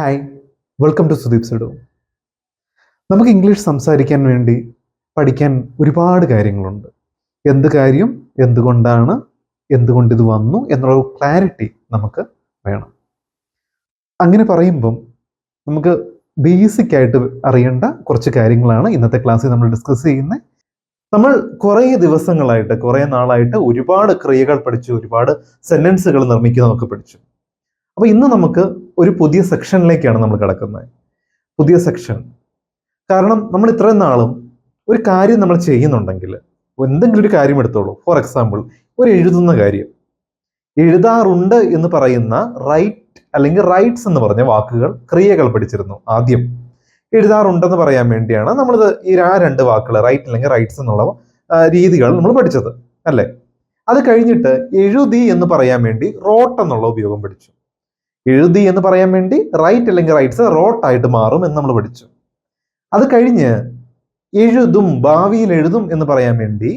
Hi welcome to Sudeep Sadu നമുക്ക് English സംസാരിക്കാൻ വേണ്ടി പഠിക്കാൻ ഒരുപാട് കാര്യങ്ങളുണ്ട്. എന്ത് കാര്യം എന്തുകൊണ്ടാണ് എന്തുകൊണ്ട് ഇത് വന്നു എന്നുള്ള ക്ലാരിറ്റി നമുക്ക് വേണം. അങ്ങനെ പറയുമ്പം നമുക്ക് ബേസിക് ആയിട്ട് അറിയേണ്ട കുറച്ച് കാര്യങ്ങളാണ് ഇന്നത്തെ ക്ലാസ്സിൽ നമ്മൾ ഡിസ്കസ് ചെയ്യുന്നത് നമ്മൾ കുറേ ദിവസങ്ങളായിട്ട് കുറേ നാളായിട്ട് ഒരുപാട് ക്രിയകൾ പഠിച്ചു ഒരുപാട് സെന്റൻസുകൾ നിർമ്മിക്കുന്നതൊക്കെ പഠിച്ചു. അപ്പൊ ഇന്ന് നമുക്ക് ഒരു പുതിയ സെക്ഷനിലേക്കാണ് നമ്മൾ കിടക്കുന്നത്. പുതിയ സെക്ഷൻ. കാരണം നമ്മൾ ഇത്രയും നാളും ഒരു കാര്യം നമ്മൾ ചെയ്യുന്നുണ്ടെങ്കിൽ എന്തെങ്കിലും ഒരു കാര്യം എടുത്തോളൂ. ഫോർ എക്സാമ്പിൾ ഒരു എഴുതുന്ന കാര്യം. എഴുതാറുണ്ട് എന്ന് പറയുന്ന റൈറ്റ് അല്ലെങ്കിൽ റൈറ്റ്സ് എന്ന് പറഞ്ഞ വാക്കുകൾ ക്രിയകൾ പഠിച്ചിരുന്നു ആദ്യം. എഴുതാറുണ്ടെന്ന് പറയാൻ വേണ്ടിയാണ് നമ്മളിത് ഈ ആ രണ്ട് വാക്കുകൾ റൈറ്റ് അല്ലെങ്കിൽ റൈറ്റ്സ് എന്നുള്ള രീതികൾ നമ്മൾ പഠിച്ചത്. അല്ലേ? അത് കഴിഞ്ഞിട്ട് എഴുതി എന്ന് പറയാൻ വേണ്ടി റോട്ട് എന്നുള്ള ഉപയോഗം പഠിച്ചു. എഴുതി എന്ന് പറയാൻ വേണ്ടി റൈറ്റ് അല്ലെങ്കിൽ റൈറ്റ്സ് റോട്ട് ആയിട്ട് മാറും എന്ന് നമ്മൾ പഠിച്ചു. അത് കഴിഞ്ഞ് എഴുതും ഭാവിയിൽ എഴുതും എന്ന് പറയാൻ വേണ്ടി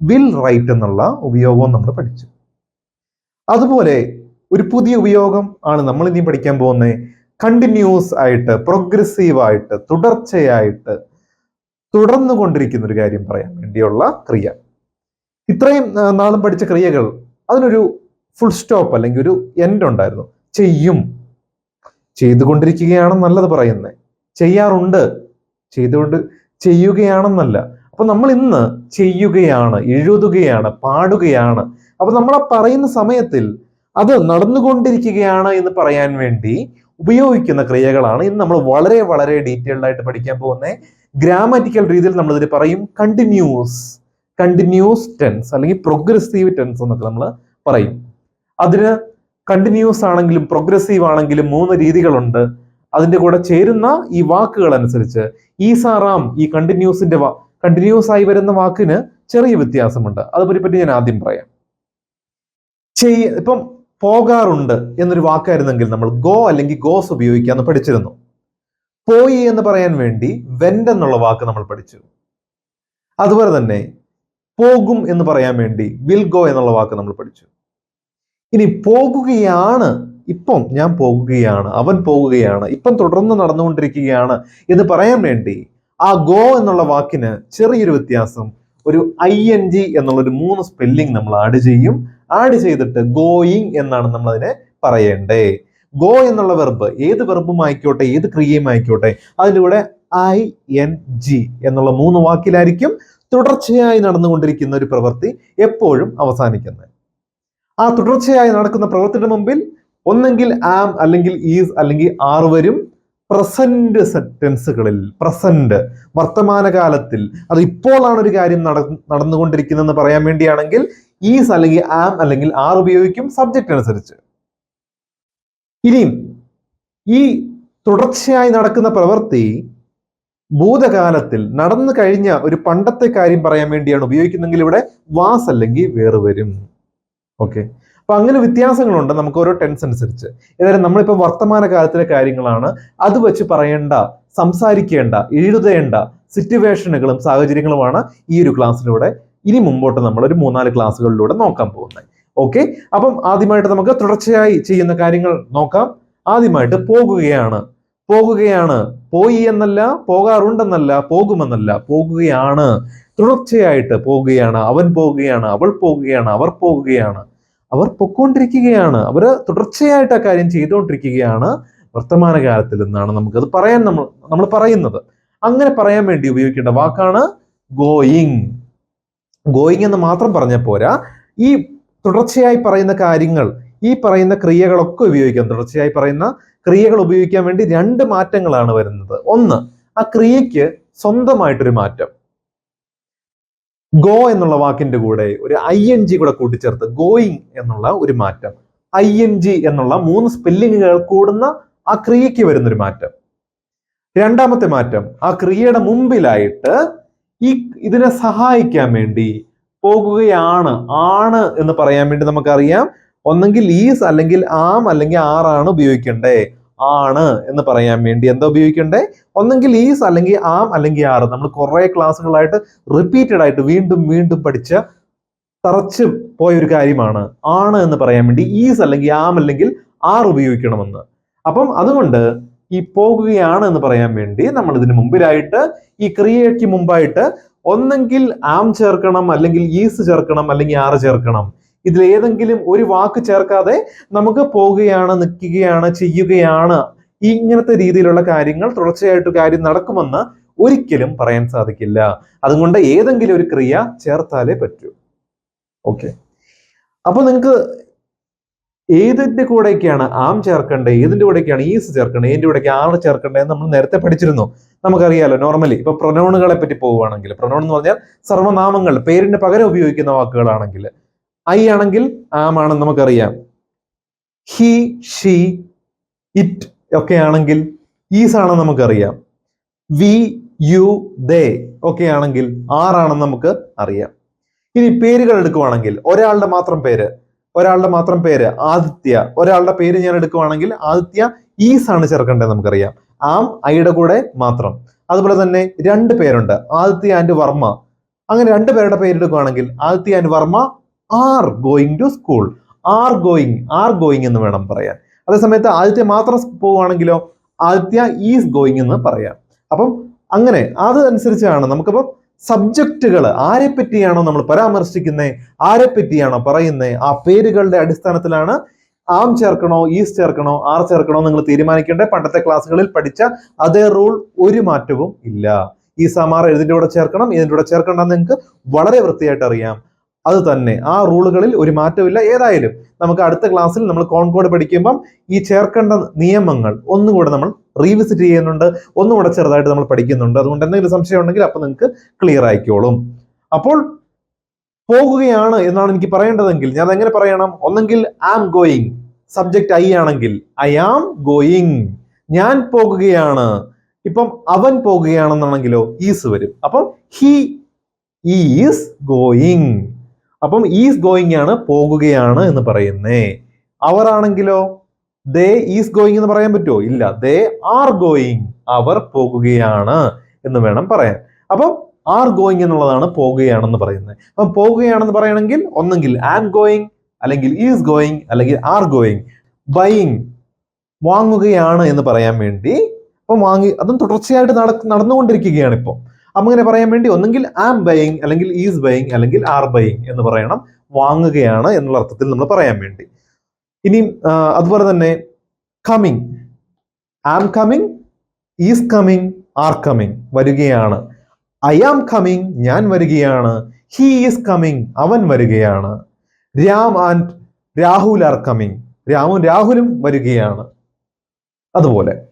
വിൽ റൈറ്റ് എന്നുള്ള ഉപയോഗവും നമ്മൾ പഠിച്ചു. അതുപോലെ ഒരു പുതിയ ഉപയോഗം ആണ് നമ്മൾ ഇനി പഠിക്കാൻ പോകുന്നത് കണ്ടിന്യൂസ് ആയിട്ട് പ്രോഗ്രസീവ് ആയിട്ട് തുടർച്ചയായിട്ട് തുടർന്നു കൊണ്ടിരിക്കുന്ന ഒരു കാര്യം പറയാൻ വേണ്ടിയുള്ള ക്രിയ. ഇത്രയും നാളും പഠിച്ച ക്രിയകൾ അതിനൊരു ഫുൾ സ്റ്റോപ്പ് അല്ലെങ്കിൽ ഒരു എൻഡ് ഉണ്ടായിരുന്നു. ചെയ്യും. ചെയ്തുകൊണ്ടിരിക്കുകയാണെന്നല്ലത് പറയുന്നത് ചെയ്യാറുണ്ട്. ചെയ്തുകൊണ്ട് ചെയ്യുകയാണെന്നല്ല. അപ്പൊ നമ്മൾ ഇന്ന് ചെയ്യുകയാണ് എഴുതുകയാണ് പാടുകയാണ്. അപ്പൊ നമ്മൾ ആ പറയുന്ന സമയത്തിൽ അത് നടന്നുകൊണ്ടിരിക്കുകയാണ് എന്ന് പറയാൻ വേണ്ടി ഉപയോഗിക്കുന്ന ക്രിയകളാണ് ഇന്ന് നമ്മൾ വളരെ വളരെ ഡീറ്റെയിൽഡ് ആയിട്ട് പഠിക്കാൻ പോകുന്നത് ഗ്രാമാറ്റിക്കൽ രീതിയിൽ നമ്മൾ ഇതിൽ പറയും കണ്ടിന്യൂസ് കണ്ടിന്യൂസ് ടെൻസ് അല്ലെങ്കിൽ പ്രോഗ്രസീവ് ടെൻസ് എന്നൊക്കെ നമ്മൾ പറയും. അതിന് കണ്ടിന്യൂസ് ആണെങ്കിലും പ്രോഗ്രസീവ് ആണെങ്കിലും മൂന്ന് രീതികളുണ്ട്. അതിന്റെ കൂടെ ചേരുന്ന ഈ വാക്കുകൾ അനുസരിച്ച് ഈ സാറാം ഈ കണ്ടിന്യൂസിന്റെ കണ്ടിന്യൂസ് ആയി വരുന്ന വാക്കിന് ചെറിയ വ്യത്യാസമുണ്ട്. അതിനെ പറ്റി ഞാൻ ആദ്യം പറയാം. ചെയ് ഇപ്പം പോകാറുണ്ട് എന്നൊരു വാക്കായിരുന്നെങ്കിൽ നമ്മൾ ഗോ അല്ലെങ്കിൽ ഗോസ് ഉപയോഗിക്കാന്ന് പഠിച്ചിരുന്നു. പോയി എന്ന് പറയാൻ വേണ്ടി വെന്റ് എന്നുള്ള വാക്ക് നമ്മൾ പഠിച്ചു. അതുപോലെ തന്നെ പോകും എന്ന് പറയാൻ വേണ്ടി വിൽ ഗോ എന്നുള്ള വാക്ക് നമ്മൾ പഠിച്ചു. ഇനി പോകുകയാണ്. ഇപ്പം ഞാൻ പോകുകയാണ്. അവൻ പോകുകയാണ്. ഇപ്പം തുടർന്ന് നടന്നുകൊണ്ടിരിക്കുകയാണ് എന്ന് പറയാൻ വേണ്ടി ആ ഗോ എന്നുള്ള വാക്കിന് ചെറിയൊരു വ്യത്യാസം. ഒരു ഐ എൻ ജി എന്നുള്ളൊരു മൂന്ന് സ്പെല്ലിംഗ് നമ്മൾ ആഡ് ചെയ്യും. ആഡ് ചെയ്തിട്ട് ഗോയിങ് എന്നാണ് നമ്മൾ അതിനെ പറയേണ്ടേ. ഗോ എന്നുള്ള വെർബ് ഏത് വെർബും ആയിക്കോട്ടെ ഏത് ക്രിയയും ആയിക്കോട്ടെ അതിന്റെ കൂടെ ഐ എൻ ജി എന്നുള്ള മൂന്ന് വാക്കിലായിരിക്കും തുടർച്ചയായി നടന്നുകൊണ്ടിരിക്കുന്ന ഒരു പ്രവൃത്തി എപ്പോഴും അവസാനിക്കുന്നത്. ആ തുടർച്ചയായി നടക്കുന്ന പ്രവൃത്തിയുടെ മുമ്പിൽ ഒന്നെങ്കിൽ ആം അല്ലെങ്കിൽ ഈസ് അല്ലെങ്കിൽ ആർ വരും. പ്രസന്റ് സെന്റൻസുകളിൽ പ്രസന്റ് വർത്തമാനകാലത്തിൽ. അത് ഇപ്പോഴാണ് ഒരു കാര്യം നട നടന്നുകൊണ്ടിരിക്കുന്നതെന്ന് പറയാൻ വേണ്ടിയാണെങ്കിൽ ഈസ് അല്ലെങ്കിൽ ആം അല്ലെങ്കിൽ ആർ ഉപയോഗിക്കും സബ്ജക്റ്റ് അനുസരിച്ച്. ഇനിയും ഈ തുടർച്ചയായി നടക്കുന്ന പ്രവൃത്തി ഭൂതകാലത്തിൽ നടന്നു കഴിഞ്ഞ ഒരു പണ്ടത്തെ കാര്യം പറയാൻ വേണ്ടിയാണ് ഉപയോഗിക്കുന്നെങ്കിൽ ഇവിടെ വാസ് അല്ലെങ്കിൽ വേറെ വരും. ഓക്കെ അപ്പൊ അങ്ങനെ വ്യത്യാസങ്ങളുണ്ട്. നമുക്ക് ഓരോ ടെൻസ് അനുസരിച്ച്. ഏതായാലും നമ്മളിപ്പോൾ വർത്തമാന കാലത്തിലെ കാര്യങ്ങളാണ്. അത് വെച്ച് പറയേണ്ട സംസാരിക്കേണ്ട എഴുതേണ്ട സിറ്റുവേഷനുകളും സാഹചര്യങ്ങളുമാണ് ഈ ഒരു ക്ലാസ്സിലൂടെ ഇനി മുമ്പോട്ട് നമ്മൾ ഒരു മൂന്നാൽ ക്ലാസ്സുകളിലൂടെ നോക്കാൻ പോകുന്നത്. ഓക്കെ അപ്പം ആദ്യമായിട്ട് നമുക്ക് തുടർച്ചയായി ചെയ്യുന്ന കാര്യങ്ങൾ നോക്കാം. ആദ്യമായിട്ട് പോകുകയാണ്. പോകുകയാണ്. പോയി എന്നല്ല പോകാറുണ്ടെന്നല്ല പോകുമെന്നല്ല പോകുകയാണ്. തുടർച്ചയായിട്ട് പോകുകയാണ്. അവൻ പോകുകയാണ് അവൾ പോകുകയാണ് അവർ പോകുകയാണ്. അവർ പൊക്കോണ്ടിരിക്കുകയാണ്. അവർ തുടർച്ചയായിട്ട് ആ കാര്യം ചെയ്തുകൊണ്ടിരിക്കുകയാണ് വർത്തമാനകാലത്തിൽ നിന്നാണ് നമുക്കത് പറയാൻ നമ്മൾ നമ്മൾ പറയുന്നത്. അങ്ങനെ പറയാൻ വേണ്ടി ഉപയോഗിക്കേണ്ട വാക്കാണ് ഗോയിങ് ഗോയിങ് എന്ന് മാത്രം പറഞ്ഞ പോരാ. ഈ തുടർച്ചയായി പറയുന്ന കാര്യങ്ങൾ ഈ പറയുന്ന ക്രിയകളൊക്കെ ഉപയോഗിക്കാം. തുടർച്ചയായി പറയുന്ന ക്രിയകൾ ഉപയോഗിക്കാൻ വേണ്ടി രണ്ട് മാറ്റങ്ങളാണ് വരുന്നത്. ഒന്ന് ആ ക്രിയയ്ക്ക് സ്വന്തമായിട്ടൊരു മാറ്റം. ഗോ എന്നുള്ള വാക്കിന്റെ കൂടെ ഒരു ഐ എൻ ജി കൂടെ കൂട്ടിച്ചേർത്ത് ഗോയിങ് എന്നുള്ള ഒരു മാറ്റം. ഐ എൻ ജി എന്നുള്ള മൂന്ന് സ്പെല്ലിങ്ങുകൾ കൂടുന്ന ആ ക്രിയയ്ക്ക് വരുന്നൊരു മാറ്റം. രണ്ടാമത്തെ മാറ്റം ആ ക്രിയയുടെ മുമ്പിലായിട്ട് ഈ ഇതിനെ സഹായിക്കാൻ വേണ്ടി പോകുകയാണ് ആണ് എന്ന് പറയാൻ വേണ്ടി നമുക്കറിയാം. ഒന്നെങ്കിൽ ഈസ് അല്ലെങ്കിൽ ആം അല്ലെങ്കിൽ ആറാണ് ഉപയോഗിക്കണ്ടേ ആണ് എന്ന് പറയാൻ വേണ്ടി എന്താ ഉപയോഗിക്കണ്ടേ? ഒന്നെങ്കിൽ ഈസ് അല്ലെങ്കിൽ ആം അല്ലെങ്കിൽ ആറ് നമ്മൾ കുറെ ക്ലാസ്സുകളായിട്ട് റിപ്പീറ്റഡ് ആയിട്ട് വീണ്ടും വീണ്ടും പഠിച്ച തറച്ച് പോയ ഒരു കാര്യമാണ്. ആണ് എന്ന് പറയാൻ വേണ്ടി ഈസ് അല്ലെങ്കിൽ ആം അല്ലെങ്കിൽ ആർ ഉപയോഗിക്കണമെന്ന്. അപ്പം അതുകൊണ്ട് ഈ പോകുകയാണ് എന്ന് പറയാൻ വേണ്ടി നമ്മൾ ഇതിന് മുമ്പിലായിട്ട് ഈ ക്രിയയ്ക്ക് മുമ്പായിട്ട് ഒന്നെങ്കിൽ ആം ചേർക്കണം അല്ലെങ്കിൽ ഈസ് ചേർക്കണം അല്ലെങ്കിൽ ആറ് ചേർക്കണം. ഇതിൽ ഏതെങ്കിലും ഒരു വാക്ക് ചേർക്കാതെ നമുക്ക് പോവുകയാണ് നിൽക്കുകയാണ് ചെയ്യുകയാണ് ഇങ്ങനത്തെ രീതിയിലുള്ള കാര്യങ്ങൾ തുടർച്ചയായിട്ട് കാര്യം നടക്കുമെന്ന് ഒരിക്കലും പറയാൻ സാധിക്കില്ല. അതുകൊണ്ട് ഏതെങ്കിലും ഒരു ക്രിയ ചേർത്താലേ പറ്റൂ. ഓക്കെ. അപ്പൊ നിങ്ങൾക്ക് ഏതിന്റെ കൂടെയൊക്കെയാണ് ആം ചേർക്കേണ്ടത്? ഏതിന്റെ കൂടെയൊക്കെയാണ് ഈസ് ചേർക്കേണ്ടത്? ഏതിന്റെ കൂടെയൊക്കെ ആറ് ചേർക്കേണ്ടത് നമ്മൾ നേരത്തെ പഠിച്ചിരുന്നു. നമുക്കറിയാലോ നോർമലി ഇപ്പൊ പ്രൊനൗണുകളെ പറ്റി പോവുകയാണെങ്കിൽ പ്രൊനൗൺ എന്ന് പറഞ്ഞാൽ സർവനാമങ്ങൾ പേരിന് പകരം ഉപയോഗിക്കുന്ന വാക്കുകളാണെങ്കിൽ ഐ ആണെങ്കിൽ ആം ആണെന്ന് നമുക്കറിയാം. ഹി ഷീ ഇറ്റ് ഒക്കെ ആണെങ്കിൽ ഈസ് ആണെന്ന് നമുക്കറിയാം. വി യു ദേ ഒക്കെ ആണെങ്കിൽ ആറാണെന്ന് നമുക്ക് അറിയാം. ഇനി പേരുകൾ എടുക്കുവാണെങ്കിൽ ഒരാളുടെ മാത്രം പേര് ഒരാളുടെ മാത്രം പേര് ആദിത്യ ഒരാളുടെ പേര് ഞാൻ എടുക്കുവാണെങ്കിൽ ആദിത്യ ഈസ് ആണ് ചേർക്കേണ്ടത് നമുക്കറിയാം. ആം ഐയുടെ കൂടെ മാത്രം. അതുപോലെ തന്നെ രണ്ട് പേരുണ്ട് ആദിത്യ ആൻഡ് വർമ്മ. അങ്ങനെ രണ്ട് പേരുടെ പേരെടുക്കുകയാണെങ്കിൽ Aditya and Varma are going to school are going are going എന്ന് വേണം പറയാൻ. അതേസമയത്ത് ആദിത്യ മാത്രം പോവുകയാണെങ്കിലോ ആദിത്യ ഈസ് ഗോയിങ് എന്ന് പറയാം. അപ്പം അങ്ങനെ അത് അനുസരിച്ചാണ് നമുക്കപ്പം സബ്ജക്റ്റുകൾ ആരെ പറ്റിയാണോ നമ്മൾ പരാമർശിക്കുന്നത് ആരെ പറ്റിയാണോ പറയുന്നത് ആ പേരുകളുടെ അടിസ്ഥാനത്തിലാണ് ആം ചേർക്കണോ ഈസ് ചേർക്കണോ ആർ ചേർക്കണോ നിങ്ങൾ തീരുമാനിക്കേണ്ടത് പണ്ടത്തെ ക്ലാസ്സുകളിൽ പഠിച്ച അതേ റൂൾ ഒരു മാറ്റവും ഇല്ല. ഈ സമാർ ഇതിന്റെ കൂടെ ചേർക്കണം ഇതിന്റെ കൂടെ ചേർക്കണ്ടെന്ന് നിങ്ങൾക്ക് വളരെ വൃത്തിയായിട്ട് അറിയാം അത് തന്നെ. ആ റൂളുകളിൽ ഒരു മാറ്റമില്ല. ഏതായാലും നമുക്ക് അടുത്ത ക്ലാസ്സിൽ നമ്മൾ കോൺകോഡ് പഠിക്കുമ്പം ഈ ചേർക്കേണ്ട നിയമങ്ങൾ ഒന്നുകൂടെ നമ്മൾ റീവിസിറ്റ് ചെയ്യുന്നുണ്ട്. ഒന്നുകൂടെ ചെറുതായിട്ട് നമ്മൾ പഠിക്കുന്നുണ്ട്. അതുകൊണ്ട് എന്തെങ്കിലും സംശയം ഉണ്ടെങ്കിൽ അപ്പൊ നിങ്ങൾക്ക് ക്ലിയർ ആയിക്കോളും. അപ്പോൾ പോകുകയാണ് എന്നാണ് എനിക്ക് പറയേണ്ടതെങ്കിൽ. ഞാൻ എങ്ങനെ പറയണം? ഒന്നെങ്കിൽ I am going subject I ആണെങ്കിൽ ഐ ആം ഗോയിങ് ഞാൻ പോകുകയാണ്. ഇപ്പം അവൻ പോകുകയാണെന്നാണെങ്കിലോ ഈസ് വരും. അപ്പം ഹി ഈസ് ഗോയിങ് അപ്പം ഈസ് ഗോയിങ് ആണ് പോകുകയാണ് എന്ന് പറയുന്നേ. അവർ ആണെങ്കിലോ? ദേ ഈസ് ഗോയിങ് എന്ന് പറയാൻ പറ്റുമോ ഇല്ല. ദേ ആർ ഗോയിങ് അവർ പോകുകയാണ് എന്ന് വേണം പറയാൻ. അപ്പം ആർ ഗോയിങ് എന്നുള്ളതാണ് പോകുകയാണെന്ന് പറയുന്നത്. അപ്പം പോകുകയാണെന്ന് പറയണമെങ്കിൽ ഒന്നെങ്കിൽ ആം ഗോയിങ് അല്ലെങ്കിൽ ഈസ് ഗോയിങ് അല്ലെങ്കിൽ ആർ ഗോയിങ് ബൈയിങ് വാങ്ങുകയാണ് എന്ന് പറയാൻ വേണ്ടി. അപ്പം വാങ്ങി അതും തുടർച്ചയായിട്ട് നട നടന്നുകൊണ്ടിരിക്കുകയാണ് ഇപ്പോൾ അങ്ങനെ പറയാൻ വേണ്ടി ഒന്നെങ്കിൽ ആം ബൈയിങ് അല്ലെങ്കിൽ ഈസ് ബൈയിങ് അല്ലെങ്കിൽ ആർ ബൈയിങ് എന്ന് പറയണം. വാങ്ങുകയാണ് എന്നുള്ള അർത്ഥത്തിൽ നമ്മൾ പറയാൻ വേണ്ടി. ഇനിയും അതുപോലെ തന്നെ coming am coming is coming are coming വരികയാണ്. ഐ ആം കമ്മിങ് ഞാൻ വരികയാണ്. ഹി ഈസ് കമ്മിങ് അവൻ വരികയാണ്. Ram and Rahul are coming രാമും രാഹുലും വരികയാണ്. അതുപോലെ.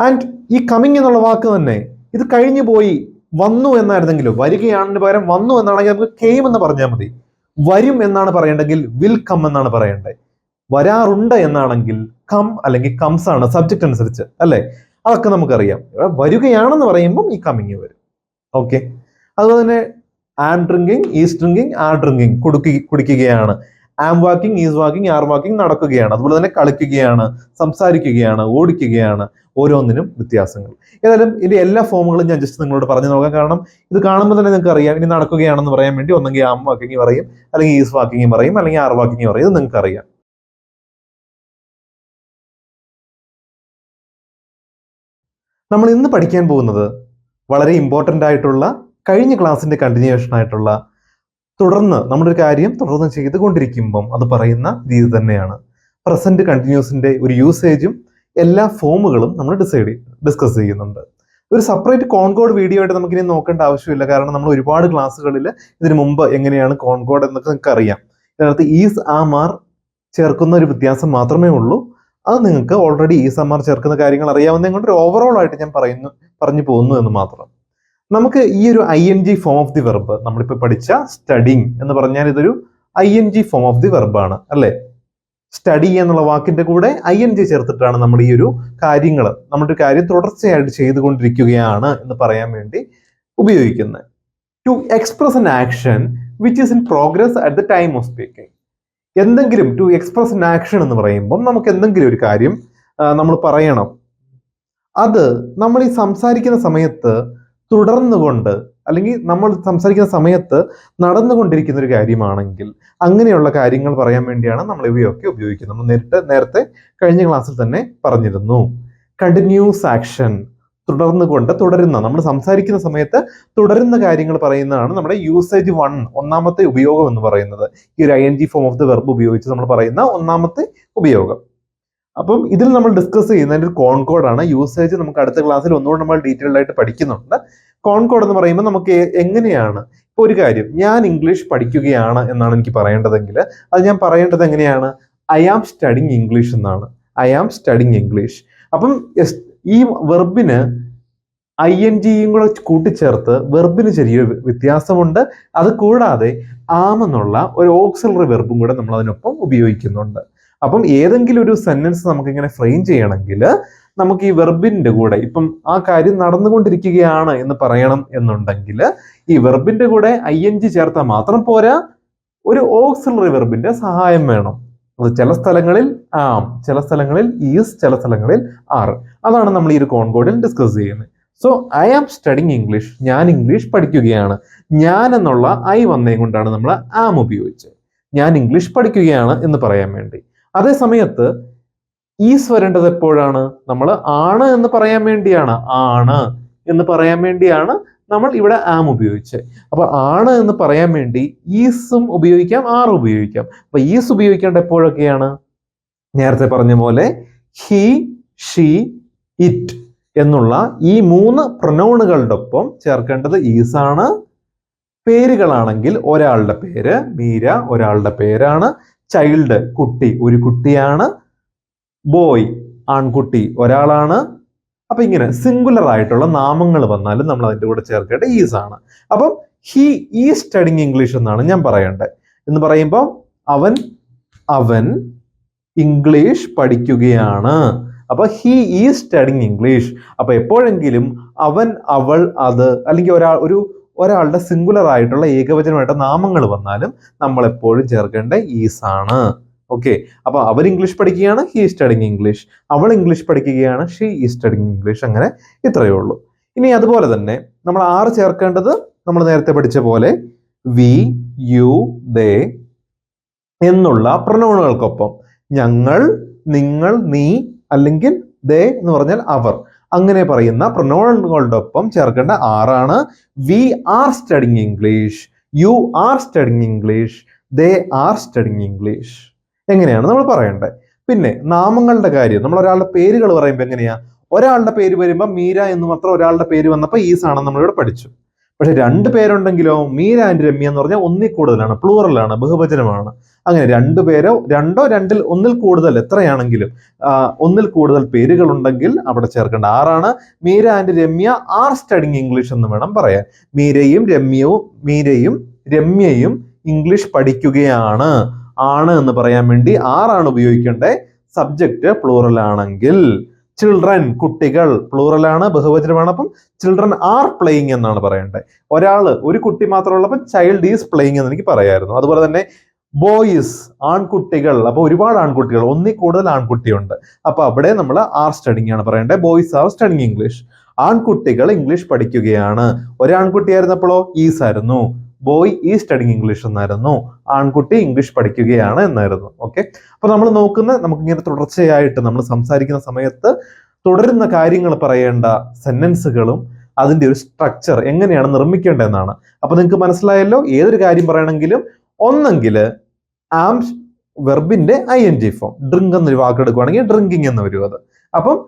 ആൻഡ് ഈ കമ്മിങ് എന്നുള്ള വാക്ക് തന്നെ ഇത് കഴിഞ്ഞു പോയി വന്നു എന്നായിരുന്നെങ്കിലും വരികയാണെന്ന് പകരം വന്നു എന്നാണെങ്കിൽ നമുക്ക് കെയിം എന്ന് പറഞ്ഞാൽ മതി. വരും എന്നാണ് പറയേണ്ടെങ്കിൽ വിൽ കം എന്നാണ് പറയേണ്ടത്. വരാറുണ്ട് എന്നാണെങ്കിൽ കം അല്ലെങ്കിൽ കംസ് ആണ് സബ്ജക്റ്റ് അനുസരിച്ച് അല്ലെ? അതൊക്കെ നമുക്കറിയാം. വരികയാണെന്ന് പറയുമ്പം ഈ കമ്മിങ് വരും. ഓക്കെ അതുപോലെ തന്നെ and drinking is drinking are drinking കുടുക്കി കുടിക്കുകയാണ്. Am walking is walking are walking നടക്കുകയാണ്. അതുപോലെ തന്നെ കളിക്കുകയാണ് സംസാരിക്കുകയാണ് ഓടിക്കുകയാണ്. ഓരോന്നിനും വ്യത്യാസങ്ങൾ. ഏതായാലും ഇതിന്റെ എല്ലാ ഫോമുകളും ഞാൻ ജസ്റ്റ് നിങ്ങളോട് പറഞ്ഞു നോക്കാം. കാരണം ഇത് കാണുമ്പോൾ തന്നെ നിങ്ങൾക്ക് അറിയാം. ഇനി നടക്കുകയാണെന്ന് പറയാൻ വേണ്ടി ഒന്നെങ്കിൽ ആം വാക്കിംഗ് പറയും അല്ലെങ്കിൽ ഈസ് വാക്കിംഗ് പറയും അല്ലെങ്കിൽ ആർ വാക്കിംഗ് പറയും. ഇത് നിങ്ങൾക്ക് അറിയാം. നമ്മൾ ഇന്ന് പഠിക്കാൻ പോകുന്നത് വളരെ ഇമ്പോർട്ടന്റ് ആയിട്ടുള്ള കഴിഞ്ഞ ക്ലാസ്സിന്റെ കണ്ടിന്യൂവേഷൻ ആയിട്ടുള്ള തുടർന്ന് നമ്മളൊരു കാര്യം തുടർന്ന് ചെയ്തുകൊണ്ടിരിക്കുമ്പം അത് പറയുന്ന രീതി തന്നെയാണ്. പ്രസന്റ് കണ്ടിന്യൂസിന്റെ ഒരു യൂസേജും എല്ലാ ഫോമുകളും നമ്മൾ ഡിസൈഡ് ഡിസ്കസ് ചെയ്യുന്നുണ്ട്. ഒരു സെപ്പറേറ്റ് കോൺകോഡ് വീഡിയോ ആയിട്ട് നമുക്കിനി നോക്കേണ്ട ആവശ്യമില്ല. കാരണം നമ്മൾ ഒരുപാട് ക്ലാസ്സുകളിൽ ഇതിനു മുമ്പ് എങ്ങനെയാണ് കോൺകോഡ് എന്നൊക്കെ നിങ്ങൾക്ക് അറിയാം ഇതിനകത്ത് ഈസ് ആം ആർ ചേർക്കുന്ന ഒരു വ്യത്യാസം മാത്രമേ ഉള്ളൂ. അത് നിങ്ങൾക്ക് ഓൾറെഡി ഈസ് ആം ആർ ചേർക്കുന്ന കാര്യങ്ങൾ അറിയാവുന്നതുകൊണ്ട് ഒരു ഓവറോൾ ആയിട്ട് ഞാൻ പറയുന്നു പറഞ്ഞു പോകുന്നു എന്ന് മാത്രം. നമുക്ക് ഈ ഒരു I N G form of the verb നമ്മളിപ്പോൾ പഠിച്ച സ്റ്റഡിങ് എന്ന് പറഞ്ഞാൽ ഇതൊരു I N G form of the വെർബാണ് അല്ലെ? സ്റ്റഡി എന്നുള്ള വാക്കിന്റെ കൂടെ ഐ എൻ ജി ചേർത്തിട്ടാണ് നമ്മൾ ഈ ഒരു കാര്യങ്ങൾ നമ്മുടെ കാര്യം തുടർച്ചയായിട്ട് ചെയ്തുകൊണ്ടിരിക്കുകയാണ് എന്ന് പറയാൻ വേണ്ടി ഉപയോഗിക്കുന്നത്. To express an action which is in progress at the time of speaking എന്തെങ്കിലും ടു എക്സ്പ്രസ് എൻ ആക്ഷൻ എന്ന് പറയുമ്പോൾ നമുക്ക് എന്തെങ്കിലും ഒരു കാര്യം നമ്മൾ പറയണം. അത് നമ്മൾ ഈ സംസാരിക്കുന്ന സമയത്ത് തുടർന്നുകൊണ്ട് അല്ലെങ്കിൽ നമ്മൾ സംസാരിക്കുന്ന സമയത്ത് നടന്നുകൊണ്ടിരിക്കുന്ന ഒരു കാര്യമാണെങ്കിൽ അങ്ങനെയുള്ള കാര്യങ്ങൾ പറയാൻ വേണ്ടിയാണ് നമ്മൾ ഇവയൊക്കെ ഉപയോഗിക്കുന്നത്. നമ്മൾ നേരിട്ട് നേരത്തെ കഴിഞ്ഞ ക്ലാസ്സിൽ തന്നെ പറഞ്ഞിരുന്നു. കണ്ടിന്യൂസ് ആക്ഷൻ തുടർന്നുകൊണ്ട് തുടരുന്ന നമ്മൾ സംസാരിക്കുന്ന സമയത്ത് തുടരുന്ന കാര്യങ്ങൾ പറയുന്നതാണ് നമ്മുടെ യൂസേജ് വൺ ഒന്നാമത്തെ ഉപയോഗം എന്ന് പറയുന്നത്. ഈ ഒരു I N G form of the verb ഉപയോഗിച്ച് നമ്മൾ പറയുന്ന ഒന്നാമത്തെ ഉപയോഗം. അപ്പം ഇതിൽ നമ്മൾ ഡിസ്കസ് ചെയ്യുന്നതിന്റെ ഒരു കോൺകോഡ് ആണ്. യൂസേജ് നമുക്ക് അടുത്ത ക്ലാസ്സിൽ ഒന്നുകൂടെ നമ്മൾ ഡീറ്റെയിൽഡ് ആയിട്ട് പഠിക്കുന്നുണ്ട്. കോൺകോഡ് എന്ന് പറയുമ്പോൾ നമുക്ക് എങ്ങനെയാണ്? ഇപ്പൊ ഒരു കാര്യം ഞാൻ ഇംഗ്ലീഷ് പഠിക്കുകയാണ് എന്നാണ് എനിക്ക് പറയേണ്ടതെങ്കിൽ അത് ഞാൻ പറയേണ്ടത് എങ്ങനെയാണ്? ഐ ആം സ്റ്റഡിങ് ഇംഗ്ലീഷ് എന്നാണ്. ഐ ആം സ്റ്റഡിങ് ഇംഗ്ലീഷ് അപ്പം ഈ വെർബിന് ഐ എൻ ജിയും കൂടെ കൂട്ടിച്ചേർത്ത് വെർബിന് ചെറിയൊരു വ്യത്യാസമുണ്ട്. അത് കൂടാതെ ആമെന്നുള്ള ഒരു ഓക്സിലറി വെർബും കൂടെ നമ്മൾ അതിനൊപ്പം ഉപയോഗിക്കുന്നുണ്ട്. അപ്പം ഏതെങ്കിലും ഒരു സെന്റൻസ് നമുക്ക് ഇങ്ങനെ ഫ്രെയിം ചെയ്യണമെങ്കിൽ നമുക്ക് ഈ വെർബിന്റെ കൂടെ ഇപ്പം ആ കാര്യം നടന്നുകൊണ്ടിരിക്കുകയാണ് എന്ന് പറയണം എന്നുണ്ടെങ്കിൽ ഈ വെർബിന്റെ കൂടെ ഐ എൻ ജി ചേർത്താൽ മാത്രം പോരാ. ഒരു ഓക്സിലറി വെർബിന്റെ സഹായം വേണം. അത് ചില സ്ഥലങ്ങളിൽ ആം ചില സ്ഥലങ്ങളിൽ ഈസ് ചില സ്ഥലങ്ങളിൽ ആർ അതാണ് നമ്മൾ ഈ ഒരു കോൺകോഡിൽ ഡിസ്കസ് ചെയ്യുന്നത്. So I am studying English ഞാൻ ഇംഗ്ലീഷ് പഠിക്കുകയാണ്. ഞാൻ എന്നുള്ള ഐ വന്നേ കൊണ്ടാണ് നമ്മൾ ആം ഉപയോഗിച്ചത്. ഞാൻ ഇംഗ്ലീഷ് പഠിക്കുകയാണ് എന്ന് പറയാൻ വേണ്ടി. അതേ സമയത്ത് ഈസ് വരേണ്ടത് എപ്പോഴാണ്? നമ്മൾ ആണ് എന്ന് പറയാൻ വേണ്ടിയാണ്. ആണ് എന്ന് പറയാൻ വേണ്ടിയാണ് നമ്മൾ ഇവിടെ ആം ഉപയോഗിച്ചത്. അപ്പൊ ആണ് എന്ന് പറയാൻ വേണ്ടി ഈസും ഉപയോഗിക്കാം ആർ ഉപയോഗിക്കാം. അപ്പൊ ഈസ് ഉപയോഗിക്കേണ്ട എപ്പോഴൊക്കെയാണ്? നേരത്തെ പറഞ്ഞ പോലെ ഹി ഷി ഇറ്റ് എന്നുള്ള ഈ മൂന്ന് പ്രൊനൗണുകളുടെ ഒപ്പം ചേർക്കേണ്ടത് ഈസാണ് പേരുകളാണെങ്കിൽ ഒരാളുടെ പേര് മീര ഒരാളുടെ പേരാണ്. ചൈൽഡ് കുട്ടി. ഒരു കുട്ടിയാണ് ബോയ് ആൺകുട്ടി. ഒരാളാണ്. അപ്പൊ ഇങ്ങനെ സിംഗുലർ ആയിട്ടുള്ള നാമങ്ങൾ വന്നാലും നമ്മൾ അതിന്റെ കൂടെ ചേർക്കേണ്ട ഈസ് ആണ്. അപ്പം ഹി ഈ സ്റ്റഡിങ് ഇംഗ്ലീഷ് എന്നാണ് ഞാൻ പറയേണ്ടത്. എന്ന് പറയുമ്പോൾ അവൻ അവൻ ഇംഗ്ലീഷ് പഠിക്കുകയാണ്. അപ്പൊ ഹി ഈ സ്റ്റഡിങ് ഇംഗ്ലീഷ് അപ്പൊ എപ്പോഴെങ്കിലും അവൻ അവൾ അത് അല്ലെങ്കിൽ ഒരാൾ ഒരു ഒരാളുടെ സിംഗുലർ ആയിട്ടുള്ള ഏകവചനമായിട്ട് നാമങ്ങൾ വന്നാലും നമ്മൾ എപ്പോഴും ചേർക്കേണ്ട ഈസ് ആണ്. ഓക്കെ അപ്പൊ അവർ ഇംഗ്ലീഷ് പഠിക്കുകയാണ് ഹി സ്റ്റഡിങ് ഇംഗ്ലീഷ് അവൾ ഇംഗ്ലീഷ് പഠിക്കുകയാണ് ഷീ ഈ സ്റ്റഡിങ് ഇംഗ്ലീഷ് അങ്ങനെ ഇത്രയേ ഉള്ളൂ. ഇനി അതുപോലെ തന്നെ നമ്മൾ ആറ് ചേർക്കേണ്ടത് നമ്മൾ നേരത്തെ പഠിച്ച പോലെ വി യു ദേ എന്നുള്ള പ്രണവണുകൾക്കൊപ്പം ഞങ്ങൾ നിങ്ങൾ നീ അല്ലെങ്കിൽ ദേ എന്ന് പറഞ്ഞാൽ അവർ. അങ്ങനെ പറയുന്ന പ്രൊനൗണുകളുടെ ഒപ്പം ചേർക്കേണ്ട ആറാണ്. We are studying English you are studying English they are studying English എങ്ങനെയാണ് നമ്മൾ പറയേണ്ടത്? പിന്നെ നാമങ്ങളുടെ കാര്യം. നമ്മൾ ഒരാളുടെ പേരുകൾ പറയുമ്പോൾ എങ്ങനെയാ? ഒരാളുടെ പേര് വരുമ്പോൾ മീര എന്ന് മാത്രം ഒരാളുടെ പേര് വന്നപ്പോൾ ഈസ് ആണെന്ന് നമ്മളിവിടെ പഠിച്ചു. പക്ഷെ രണ്ട് പേരുണ്ടെങ്കിലോ മീര ആൻഡ് രമ്യ എന്ന് പറഞ്ഞാൽ ഒന്നിൽ കൂടുതലാണ് പ്ലൂറലാണ് ബഹുവചനമാണ്. അങ്ങനെ രണ്ട് പേരോ രണ്ടോ രണ്ടിൽ ഒന്നിൽ കൂടുതൽ എത്രയാണെങ്കിലും ഒന്നിൽ കൂടുതൽ പേരുകൾ ഉണ്ടെങ്കിൽ അവിടെ ചേർക്കേണ്ട ആറാണ്. Meera and Ramya are studying English എന്ന് വേണം പറയാൻ. മീരയും രമ്യവും മീരയും രമ്യയും ഇംഗ്ലീഷ് പഠിക്കുകയാണ്. ആണ് എന്ന് പറയാൻ വേണ്ടി ആറാണ് ഉപയോഗിക്കേണ്ടത്. സബ്ജക്റ്റ് പ്ലൂറൽ ആണെങ്കിൽ. ചിൽഡ്രൻ കുട്ടികൾ പ്ലൂറൽ ആണ് ബഹുവചനമാണ്. അപ്പം ചിൽഡ്രൻ ആർ പ്ലേയിങ് എന്നാണ് പറയേണ്ടത്. ഒരാൾ ഒരു കുട്ടി മാത്രമുള്ളപ്പോൾ ചൈൽഡ് ഈസ് പ്ലേയിങ് എന്ന് എനിക്ക് പറയായിരുന്നു. അതുപോലെ തന്നെ ബോയ്സ് ആൺകുട്ടികൾ അപ്പൊ ഒരുപാട് ആൺകുട്ടികൾ ഒന്നിൽ കൂടുതൽ ആൺകുട്ടിയുണ്ട്. അപ്പൊ അവിടെ നമ്മൾ ആർ സ്റ്റഡിങ് ആണ് പറയേണ്ടത്. ബോയ്സ് ആർ സ്റ്റഡിങ് ഇംഗ്ലീഷ് ആൺകുട്ടികൾ ഇംഗ്ലീഷ് പഠിക്കുകയാണ്. ഒരാൺകുട്ടിയായിരുന്നപ്പോഴോ? ഈസ് ആയിരുന്നു. ബോയ് ഈ സ്റ്റഡിങ് ഇംഗ്ലീഷ് എന്നായിരുന്നു. ആൺകുട്ടി ഇംഗ്ലീഷ് പഠിക്കുകയാണ് എന്നായിരുന്നു. ഓക്കെ അപ്പൊ നമ്മൾ നോക്കുന്ന നമുക്കിങ്ങനെ തുടർച്ചയായിട്ട് നമ്മൾ സംസാരിക്കുന്ന സമയത്ത് തുടരുന്ന കാര്യങ്ങൾ പറയേണ്ട സെന്റൻസുകളും അതിന്റെ ഒരു സ്ട്രക്ചർ എങ്ങനെയാണ് നിർമ്മിക്കേണ്ടതെന്നാണ്. അപ്പൊ നിങ്ങൾക്ക് മനസ്സിലായല്ലോ ഏതൊരു കാര്യം പറയണമെങ്കിലും ഒന്നെങ്കിൽ am വെർബിന്റെ I N G form drink എന്നൊരു വാക്ക് എടുക്കുകയാണെങ്കിൽ ഡ്രിങ്കിങ് എന്ന് വരും അത്. അപ്പം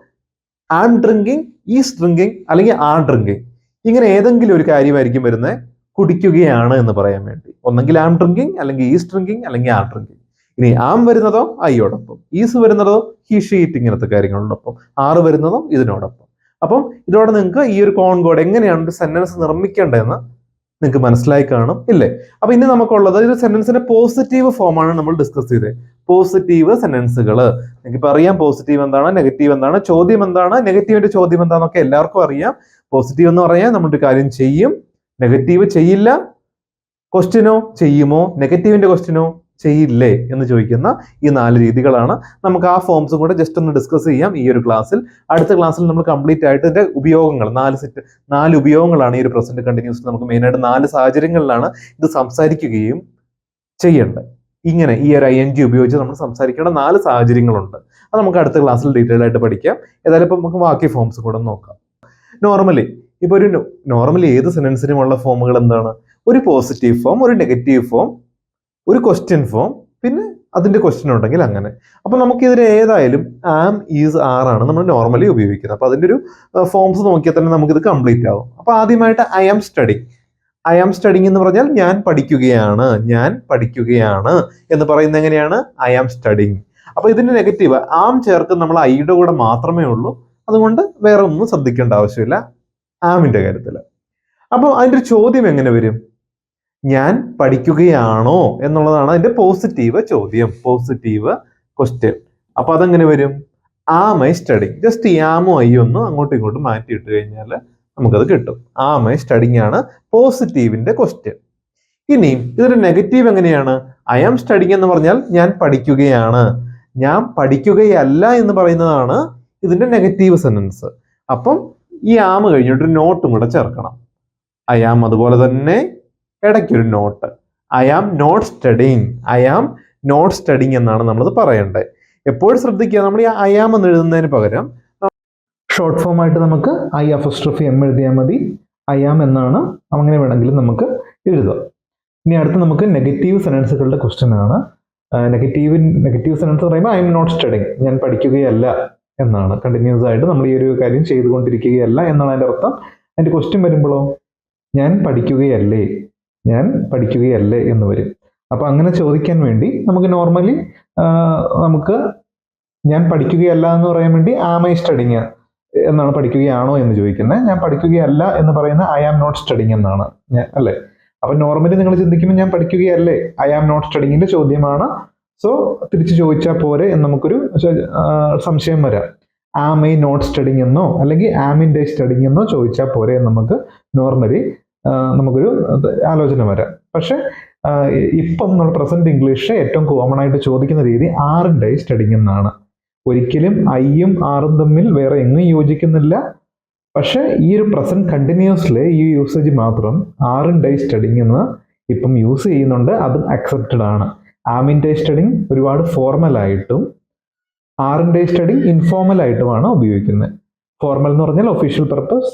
ആം ഡ്രിങ്കിങ് ഈസ് ഡ്രിങ്കിങ് അല്ലെങ്കിൽ ആ ഡ്രിങ്കിങ് ഇങ്ങനെ ഏതെങ്കിലും ഒരു കാര്യമായിരിക്കും വരുന്നത്. കുടിക്കുകയാണ് എന്ന് പറയാൻ വേണ്ടി. ഒന്നെങ്കിൽ ആം ഡ്രിങ്കിങ് അല്ലെങ്കിൽ ഈസ് ഡ്രിങ്കിങ് അല്ലെങ്കിൽ ആ ഡ്രിങ്കിങ്. ഇനി ആം വരുന്നതോ ഐയോടൊപ്പം ഈസ് വരുന്നതോ ഹി ഷീറ്റ് ഇങ്ങനത്തെ കാര്യങ്ങളോടൊപ്പം. ആറ് വരുന്നതോ ഇതിനോടൊപ്പം. അപ്പം ഇതോടെ നിങ്ങൾക്ക് ഈ ഒരു കോൺകോഡ് എങ്ങനെയാണ് ഒരു സെന്റൻസ് നിർമ്മിക്കേണ്ടതെന്ന് നിങ്ങൾക്ക് മനസ്സിലായി കാണും. ഇല്ലേ? അപ്പൊ ഇനി നമുക്കുള്ളത് ഒരു സെന്റൻസിന്റെ പോസിറ്റീവ് ഫോമാണ് നമ്മൾ ഡിസ്കസ് ചെയ്തത് പോസിറ്റീവ് സെന്റൻസുകൾ നിങ്ങൾക്ക് അറിയാം പോസിറ്റീവ് എന്താണ് നെഗറ്റീവ് എന്താണ് ചോദ്യം എന്താണ് നെഗറ്റീവിന്റെ ചോദ്യം എന്താണെന്നൊക്കെ എല്ലാവർക്കും അറിയാം. പോസിറ്റീവ് എന്ന് പറയാൻ നമ്മളൊരു കാര്യം ചെയ്യും. നെഗറ്റീവ് ചെയ്യില്ല. ക്വസ്റ്റ്യനോ ചെയ്യുമോ? നെഗറ്റീവിന്റെ ക്വസ്റ്റ്യനോ ചെയ്യില്ലേ? എന്ന് ചോദിക്കുന്ന ഈ നാല് രീതികളാണ്. നമുക്ക് ആ ഫോംസും കൂടെ ജസ്റ്റ് ഒന്ന് ഡിസ്കസ് ചെയ്യാം ഈ ഒരു ക്ലാസ്സിൽ അടുത്ത ക്ലാസ്സിൽ നമ്മൾ കംപ്ലീറ്റ് ആയിട്ട് ഇതിന്റെ ഉപയോഗങ്ങൾ നാല് സെറ്റ് നാല് ഉപയോഗങ്ങളാണ് ഈ ഒരു പ്രസന്റ് കണ്ടിന്യൂസ് നമുക്ക് മെയിനായിട്ട് നാല് സാഹചര്യങ്ങളിലാണ് ഇത് സംസാരിക്കുകയും ചെയ്യേണ്ടത്. ഇങ്ങനെ ഈ ഒരു ഐ എൻ ജി ഉപയോഗിച്ച് നമ്മൾ സംസാരിക്കേണ്ട നാല് സാഹചര്യങ്ങളുണ്ട്. അത് നമുക്ക് അടുത്ത ക്ലാസ്സിൽ ഡീറ്റെയിൽ ആയിട്ട് പഠിക്കാം. ഏതായാലും ഇപ്പം നമുക്ക് ബാക്കി ഫോംസ് കൂടെ നോക്കാം. നോർമലി ഇപ്പോൾ ഒരു നോർമലി ഏത് സെനൻസിനുമുള്ള ഫോമുകൾ എന്താണ്? ഒരു പോസിറ്റീവ് ഫോം ഒരു നെഗറ്റീവ് ഫോം ഒരു ക്വസ്റ്റ്യൻ ഫോം പിന്നെ അതിന്റെ ക്വസ്റ്റ്യൻ ഉണ്ടെങ്കിൽ അങ്ങനെ. അപ്പൊ നമുക്കിതിൽ ഏതായാലും ആം ഈസ് ആർ ആണ് നമ്മൾ നോർമലി ഉപയോഗിക്കുന്നത്. അപ്പോൾ അതിന്റെ ഒരു ഫോംസ് നോക്കിയാൽ തന്നെ നമുക്കിത് കംപ്ലീറ്റ് ആവും. അപ്പോൾ ആദ്യമായിട്ട് I am study I am studying എന്ന് പറഞ്ഞാൽ ഞാൻ പഠിക്കുകയാണ് ഞാൻ പഠിക്കുകയാണ് എന്ന് പറയുന്നത് എങ്ങനെയാണ്? ഐ ആം സ്റ്റഡിങ് അപ്പോൾ ഇതിന്റെ നെഗറ്റീവ് ആം ചേർക്കുന്ന നമ്മൾ ഐയുടെ കൂടെ മാത്രമേ ഉള്ളൂ. അതുകൊണ്ട് വേറെ ഒന്നും ശ്രദ്ധിക്കേണ്ട ആവശ്യമില്ല. ആമിന്റെ കാര്യത്തിൽ അപ്പോൾ അതിന്റെ ഒരു ചോദ്യം എങ്ങനെ വരും? ഞാൻ പഠിക്കുകയാണോ എന്നുള്ളതാണ് അതിന്റെ പോസിറ്റീവ് ചോദ്യം. പോസിറ്റീവ് ക്വസ്റ്റ്യൻ അപ്പോൾ അതെങ്ങനെ വരും? ആം ഐ സ്റ്റഡിങ് ജസ്റ്റ് ഈ ആമോ ഐ ഒന്ന് അങ്ങോട്ടും ഇങ്ങോട്ടും മാറ്റിയിട്ട് കഴിഞ്ഞാൽ നമുക്കത് കിട്ടും. ആം ഐ സ്റ്റഡിങ് ആണ് പോസിറ്റീവിന്റെ ക്വസ്റ്റ്യൻ ഇനി ഇതൊരു നെഗറ്റീവ് എങ്ങനെയാണ്? ഐ ആം സ്റ്റഡിങ് എന്ന് പറഞ്ഞാൽ ഞാൻ പഠിക്കുകയാണ്. ഞാൻ പഠിക്കുകയല്ല എന്ന് പറയുന്നതാണ് ഇതിന്റെ നെഗറ്റീവ് സെന്റൻസ് അപ്പം ഈ ആം കഴിഞ്ഞിട്ട് ഒരു നോട്ടും കൂടെ ചേർക്കണം. ഐ ആം അതുപോലെ തന്നെ ഇടയ്ക്കൊരു not I am not studying I am not studying എന്നാണ് നമ്മളത് പറയേണ്ടത് എപ്പോഴും ശ്രദ്ധിക്കുക നമ്മൾ ഈ ഐ ആം എന്ന് എഴുതുന്നതിന് പകരം ഷോർട്ട് ഫോം ആയിട്ട് നമുക്ക് ഐ അഫസ്ട്രഫി എം എഴുതിയാൽ മതി. ഐ ആം എന്നാണ് അങ്ങനെ വേണമെങ്കിലും നമുക്ക് എഴുതാം. ഇനി അടുത്ത് നമുക്ക് നെഗറ്റീവ് സെനൻസുകളുടെ ക്വസ്റ്റ്യൻ ആണ്. നെഗറ്റീവ് നെഗറ്റീവ് സെനൻസ് പറയുമ്പോൾ ഐ എം നോട്ട് സ്റ്റഡിങ് ഞാൻ പഠിക്കുകയല്ല. എന്നാണ്. കണ്ടിന്യൂസ് ആയിട്ട് നമ്മൾ ഈ ഒരു കാര്യം ചെയ്തുകൊണ്ടിരിക്കുകയല്ല എന്നാണ് അതിന്റെ അർത്ഥം. അതിന്റെ ക്വസ്റ്റ്യൻ വരുമ്പോഴോ ഞാൻ പഠിക്കുകയല്ലേ? ഞാൻ പഠിക്കുകയല്ലേ എന്ന് വരും. അപ്പോൾ അങ്ങനെ ചോദിക്കാൻ വേണ്ടി നമുക്ക് നോർമലി നമുക്ക് ഞാൻ പഠിക്കുകയല്ല എന്ന് പറയാൻ വേണ്ടി ആം ഐ സ്റ്റഡിങ് എന്നാണ് പഠിക്കുകയാണോ എന്ന് ചോദിക്കുന്നത്. ഞാൻ പഠിക്കുകയല്ല എന്ന് പറയുന്ന ഐ ആം നോട്ട് സ്റ്റഡിങ് എന്നാണ്. അല്ലേ? അപ്പം നോർമലി നിങ്ങൾ ചിന്തിക്കുമ്പോൾ ഞാൻ പഠിക്കുകയല്ലേ? ഐ ആം നോട്ട് സ്റ്റഡിങ്ങിന്റെ ചോദ്യമാണ് സോ തിരിച്ചു ചോദിച്ചാൽ പോരെ എന്ന് നമുക്കൊരു സംശയം വരാം. ആം ഐ നോട്ട് സ്റ്റഡിങ് എന്നോ അല്ലെങ്കിൽ ആം ഇൻ ഡേ സ്റ്റഡിങ് എന്നോ ചോദിച്ചാൽ പോരെ എന്ന് നമുക്ക് നോർമലി നമുക്കൊരു ആലോചന വരാം. പക്ഷേ ഇപ്പം നമ്മൾ പ്രസന്റ് ഇംഗ്ലീഷ് ഏറ്റവും കോമൺ ആയിട്ട് ചോദിക്കുന്ന രീതി ആറിന്റെ സ്റ്റഡിങ് എന്നാണ്. ഒരിക്കലും ഐയും ആറും തമ്മിൽ വേറെ എങ്ങും യോജിക്കുന്നില്ല. പക്ഷെ ഈ ഒരു പ്രസന്റ് കണ്ടിന്യൂസ്ലി ഈ യൂസേജ് മാത്രം ആറിന്റെ സ്റ്റഡിങ് എന്ന് ഇപ്പം യൂസ് ചെയ്യുന്നുണ്ട് അതും അക്സെപ്റ്റഡ് ആണ്. ആമിൻ ഡേ സ്റ്റഡിങ് ഒരുപാട് ഫോർമൽ ആയിട്ടും ആറിൻ ഡേ സ്റ്റഡിങ് ഇൻഫോർമൽ ആയിട്ടുമാണ് ഉപയോഗിക്കുന്നത്. ഫോർമൽ എന്ന് പറഞ്ഞാൽ ഒഫീഷ്യൽ പർപ്പസ്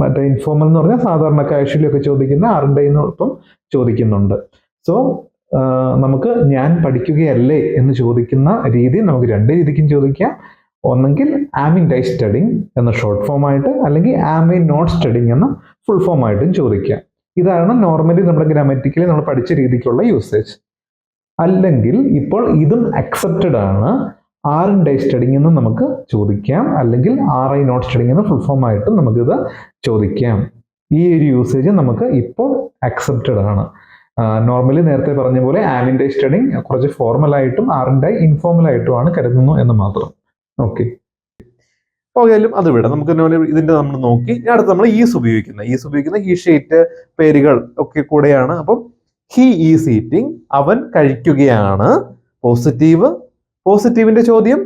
മറ്റേ ഇൻഫോർമൽ എന്ന് പറഞ്ഞാൽ സാധാരണ കാഷ്വലിയൊക്കെ ചോദിക്കുന്ന ആറിന്റെ എന്നൊപ്പം ചോദിക്കുന്നുണ്ട്. സോ നമുക്ക് ഞാൻ പഠിക്കുകയല്ലേ എന്ന് ചോദിക്കുന്ന രീതി നമുക്ക് രണ്ട് രീതിക്കും ചോദിക്കാം. ഒന്നെങ്കിൽ ആമിൻ ഡൈ സ്റ്റഡിങ് എന്ന ഷോർട്ട് ഫോം ആയിട്ട് അല്ലെങ്കിൽ ആമിൻ നോട്ട് സ്റ്റഡിങ് എന്ന ഫുൾ ഫോം ആയിട്ടും ചോദിക്കാം. ഇതാണ് നോർമലി നമ്മുടെ ഗ്രാമറ്റിക്കലി നമ്മൾ പഠിച്ച രീതിക്കുള്ള യൂസേജ് അല്ലെങ്കിൽ ഇപ്പോൾ ഇതും അക്സെപ്റ്റഡ് ആണ്. ആർ ഇൻ ഡേ സ്റ്റഡിങ് എന്ന് നമുക്ക് ചോദിക്കാം. അല്ലെങ്കിൽ ആർ ഐ നോട്ട് സ്റ്റഡിങ് എന്ന് ഫുൾ ഫോം ആയിട്ടും നമുക്കിത് ചോദിക്കാം. ഈ ഒരു യൂസേജ് നമുക്ക് ഇപ്പോൾ അക്സെപ്റ്റഡ് ആണ്. നോർമലി നേരത്തെ പറഞ്ഞ പോലെ ആമിൻ ഡൈ സ്റ്റഡിങ് കുറച്ച് ഫോർമലായിട്ടും ആർ ഇൻ ഡൈ ഇൻഫോർമൽ ആയിട്ടുമാണ് കരുതുന്നു എന്ന് മാത്രം. ഓക്കെ പോയാലും അത് വിടാം. നമുക്ക് ഇതിന്റെ നമ്മൾ നോക്കി. അടുത്ത് നമ്മൾ ഈസ് ഉപയോഗിക്കുന്നത്. ഈസ് ഉപയോഗിക്കുന്ന ഈ ഷീറ്റ് പേരുകൾ ഒക്കെ കൂടെയാണ്. അപ്പം ഹി ഈസ് ഈറ്റിംഗ് അവൻ കഴിക്കുകയാണ്. പോസിറ്റീവ് പോസിറ്റീവിന്റെ ചോദ്യം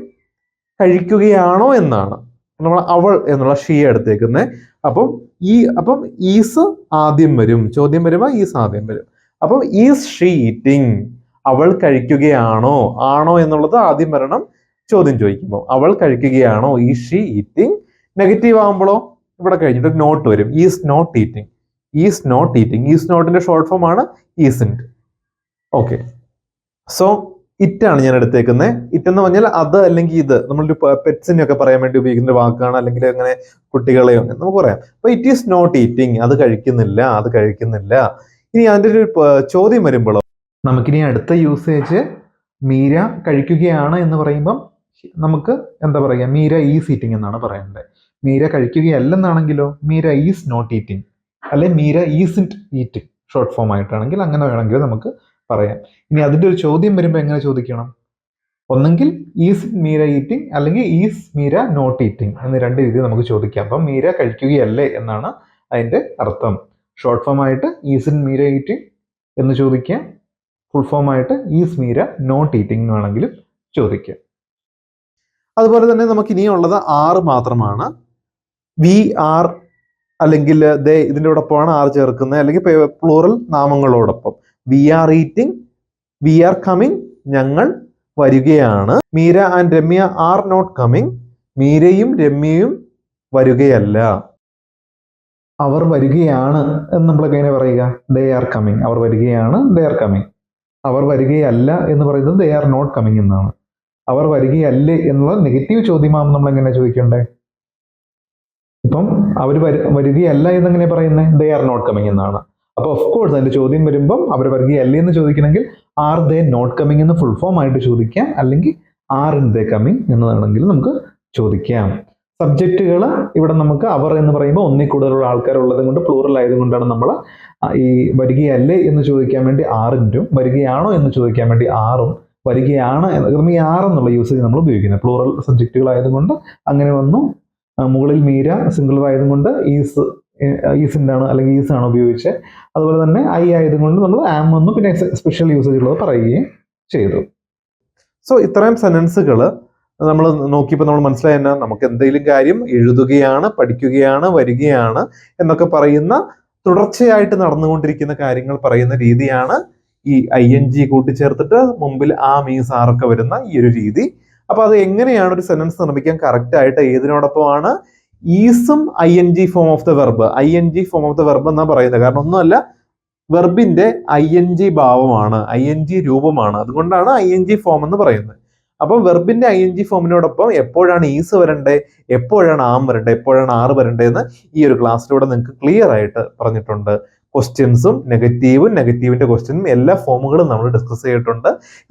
കഴിക്കുകയാണോ എന്നാണ്. നമ്മൾ അവൾ എന്നുള്ള ഷീ എടുത്തേക്കുന്നത് അപ്പം ഈ അപ്പം ഈസ് ആദ്യം വരും. ചോദ്യം വരുമ്പോൾ ഈസ് ആദ്യം വരും. അപ്പം ഈസ് ഷീ ഈറ്റിംഗ് അവൾ കഴിക്കുകയാണോ? ആണോ എന്നുള്ളത് ആദ്യം വരണം. ചോദ്യം ചോദിക്കുമ്പോൾ അവൾ കഴിക്കുകയാണോ? ഈ ഷീ ഈറ്റിംഗ് നെഗറ്റീവ് ആകുമ്പോഴോ ഇവിടെ കഴിഞ്ഞിട്ട് നോട്ട് വരും. Is not eating is not eating. Is നോട്ടിന്റെ short form ആണ് ഈസിന്റ് ഓക്കെ. സോ ഇറ്റാണ് ഞാൻ എടുത്തേക്കുന്നത് ഇറ്റ് എന്ന് പറഞ്ഞാൽ അത് അല്ലെങ്കിൽ ഇത്. നമ്മളൊരു പെറ്റ്സിനെ ഒക്കെ പറയാൻ വേണ്ടി ഉപയോഗിക്കുന്ന ഒരു വാക്കാണ്. അല്ലെങ്കിൽ അങ്ങനെ കുട്ടികളെയോ അങ്ങനെ നമുക്ക് പറയാം. അപ്പൊ ഇറ്റ് ഈസ് നോട്ട് ഈറ്റിംഗ്. അത് കഴിക്കുന്നില്ല അത് കഴിക്കുന്നില്ല. ഇനി അതിന്റെ ഒരു ചോദ്യം വരുമ്പോഴോ? നമുക്കിനി അടുത്ത യൂസേജ് മീര കഴിക്കുകയാണ് എന്ന് പറയുമ്പം നമുക്ക് എന്താ പറയുക? മീര ഈസ് ഈറ്റിംഗ് എന്നാണ് പറയേണ്ടത്. Meera കഴിക്കുകയല്ലെന്നാണെങ്കിലോ? Meera is not eating. അല്ലെ Meera isn't eating short form ആയിട്ടാണെങ്കിൽ അങ്ങനെ വേണമെങ്കിൽ നമുക്ക് പറയാം. ഇനി അതിന്റെ ഒരു ചോദ്യം വരുമ്പോൾ എങ്ങനെ ചോദിക്കണം? ഒന്നെങ്കിൽ ഈസ് മീര ഈറ്റിംഗ് അല്ലെങ്കിൽ ഈസ് മീര നോട്ട് ഈറ്റിംഗ് എന്ന് രണ്ട് രീതി നമുക്ക് ചോദിക്കാം. അപ്പം മീര കഴിക്കുകയല്ലേ എന്നാണ് അതിന്റെ അർത്ഥം. ഷോർട്ട് ഫോം ആയിട്ട് ഈസ് ഇൻ മീര ഈറ്റിംഗ് എന്ന് ചോദിക്കാം. ഫുൾ ഫോം ആയിട്ട് ഈസ് മീര നോട്ട് ഈറ്റിംഗ് എന്ന് വേണമെങ്കിലും ചോദിക്കാം. അതുപോലെ തന്നെ നമുക്ക് ഇനിയുള്ളത് ആറ് മാത്രമാണ്. വി ആർ അല്ലെങ്കിൽ ദേ ഇതിന്റെ ഓടൊപ്പമാണ് ആർ ചേർക്കുന്നത്. അല്ലെങ്കിൽ plural നാമങ്ങളോടൊപ്പം. We are eating we are coming ഞങ്ങൾ വരികയാണ്. Meera and Ramya are not coming മീരയും രമ്യയും വരികയല്ല. അവർ വരികയാണ് എന്ന് നമ്മൾ എങ്ങനെ പറയുക? ദേ ആർ കമ്മിങ് അവർ വരികയാണ് ദേ ആർ കമ്മിങ് അവർ വരികയല്ല എന്ന് പറയുന്നത് ദേ ആർ നോട്ട് കമ്മിങ് എന്നാണ്. അവർ വരികയല്ലേ എന്നുള്ള നെഗറ്റീവ് ചോദ്യമാകുമ്പോൾ നമ്മൾ എങ്ങനെ ചോദിക്കണ്ടേ? ഇപ്പം അവർ വരികയല്ല എന്നെങ്ങനെ പറയുന്നത് ദേ ആർ നോട്ട് കമ്മിങ് എന്നാണ്. അപ്പോൾ ഓഫ് കോഴ്സ് അതിന്റെ ചോദ്യം വരുമ്പം അവർ വരികയല്ലേ എന്ന് ചോദിക്കണമെങ്കിൽ ആർ ദേ നോട്ട് കമ്മിങ് എന്ന് ഫുൾ ഫോം ആയിട്ട് ചോദിക്കാം. അല്ലെങ്കിൽ ആർ ഇൻ ദേ കമ്മിങ് എന്നതാണെങ്കിൽ നമുക്ക് ചോദിക്കാം. സബ്ജക്റ്റുകൾ ഇവിടെ നമുക്ക് അവർ എന്ന് പറയുമ്പോൾ ഒന്നിൽ കൂടുതലുള്ള ആൾക്കാരുള്ളത് കൊണ്ട് പ്ലൂറൽ ആയതുകൊണ്ടാണ് നമ്മൾ ഈ വരികയല്ലേ എന്ന് ചോദിക്കാൻ വേണ്ടി ആറിന്റും വരികയാണോ എന്ന് ചോദിക്കാൻ വേണ്ടി ആറും വരികയാണ് ഈ ആർ എന്നുള്ള യൂസേജ് നമ്മൾ ഉപയോഗിക്കുന്നത്. പ്ലൂറൽ സബ്ജക്റ്റുകൾ ആയതുകൊണ്ട് അങ്ങനെ വന്നു. മുകളിൽ മീര സിംഗുലർ ആയതുകൊണ്ട് ഈസ് ഈസിന്റെ ആണ് അല്ലെങ്കിൽ ഈസ് ആണ് ഉപയോഗിച്ചത് അതുപോലെ തന്നെ ഐ ആയതുകൊണ്ട് നമ്മൾ ആം എന്നും പിന്നെ സ്പെഷ്യൽ യൂസേജ് ഉള്ളത് പറയുകയും ചെയ്തു. സോ ഇത്രയും സെന്റൻസുകൾ നമ്മൾ നോക്കിയപ്പോൾ നമ്മൾ മനസ്സിലായി തന്നെ നമുക്ക് എന്തെങ്കിലും കാര്യം എഴുതുകയാണ് പഠിക്കുകയാണ് വരികയാണ് എന്നൊക്കെ പറയുന്ന തുടർച്ചയായിട്ട് നടന്നുകൊണ്ടിരിക്കുന്ന കാര്യങ്ങൾ പറയുന്ന രീതിയാണ് ഈ ഐ എൻ ജി കൂട്ടിച്ചേർത്തിട്ട് മുമ്പിൽ ആ മീസ് ആറൊക്കെ വരുന്ന ഈ ഒരു രീതി. അപ്പൊ അത് എങ്ങനെയാണ് ഒരു സെന്റൻസ് നിർമ്മിക്കാൻ കറക്റ്റ് ആയിട്ട് ഏതിനോടൊപ്പമാണ്? ഈസും I N G form of the verb I N G form of the verb എന്നാ പറയുന്നത്? കാരണം ഒന്നുമല്ല വെർബിന്റെ ഐ എൻ ജി ഭാവമാണ് ഐ എൻ ജി രൂപമാണ്. അതുകൊണ്ടാണ് ഐ എൻ ജി ഫോം എന്ന് പറയുന്നത്. അപ്പം വെർബിന്റെ ഐ എൻ ജി ഫോമിനോടൊപ്പം എപ്പോഴാണ് ഈസ് വരണ്ടേ? എപ്പോഴാണ് ആം വരണ്ടേ? എപ്പോഴാണ് ആറ് വരണ്ടേ എന്ന് ഈ ഒരു ക്ലാസ്സിലൂടെ നിങ്ങൾക്ക് ക്ലിയർ ആയിട്ട് പറഞ്ഞിട്ടുണ്ട്. ക്വസ്റ്റ്യൻസും നെഗറ്റീവും നെഗറ്റീവിന്റെ ക്വസ്റ്റ്യനും എല്ലാ ഫോമുകളും നമ്മൾ ഡിസ്കസ് ചെയ്തിട്ടുണ്ട്.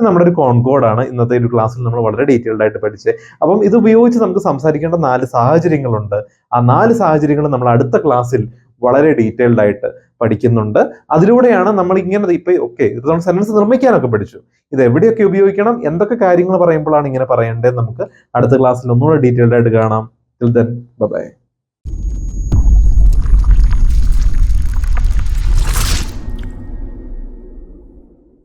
നമ്മുടെ ഒരു കോൺകോഡാണ് ഇന്നത്തെ ഒരു ക്ലാസ്സിൽ നമ്മൾ വളരെ ഡീറ്റെയിൽഡ് ആയിട്ട് പഠിച്ചത്. അപ്പം ഇത് ഉപയോഗിച്ച് നമുക്ക് സംസാരിക്കേണ്ട നാല് സാഹചര്യങ്ങളുണ്ട്. ആ നാല് സാഹചര്യങ്ങൾ നമ്മൾ അടുത്ത ക്ലാസ്സിൽ വളരെ ഡീറ്റെയിൽഡ് ആയിട്ട് പഠിക്കുന്നുണ്ട്. അതിലൂടെയാണ് നമ്മൾ ഇങ്ങനെ ഇപ്പൊ ഓക്കെ ഇത് നമ്മൾ സെന്റൻസ് നിർമ്മിക്കാനൊക്കെ പഠിച്ചു. ഇത് എവിടെയൊക്കെ ഉപയോഗിക്കണം? എന്തൊക്കെ കാര്യങ്ങൾ പറയുമ്പോഴാണ് ഇങ്ങനെ പറയേണ്ടത്? നമുക്ക് അടുത്ത ക്ലാസ്സിൽ ഒന്നുകൂടെ ഡീറ്റെയിൽഡ് ആയിട്ട് കാണാം. ബൈ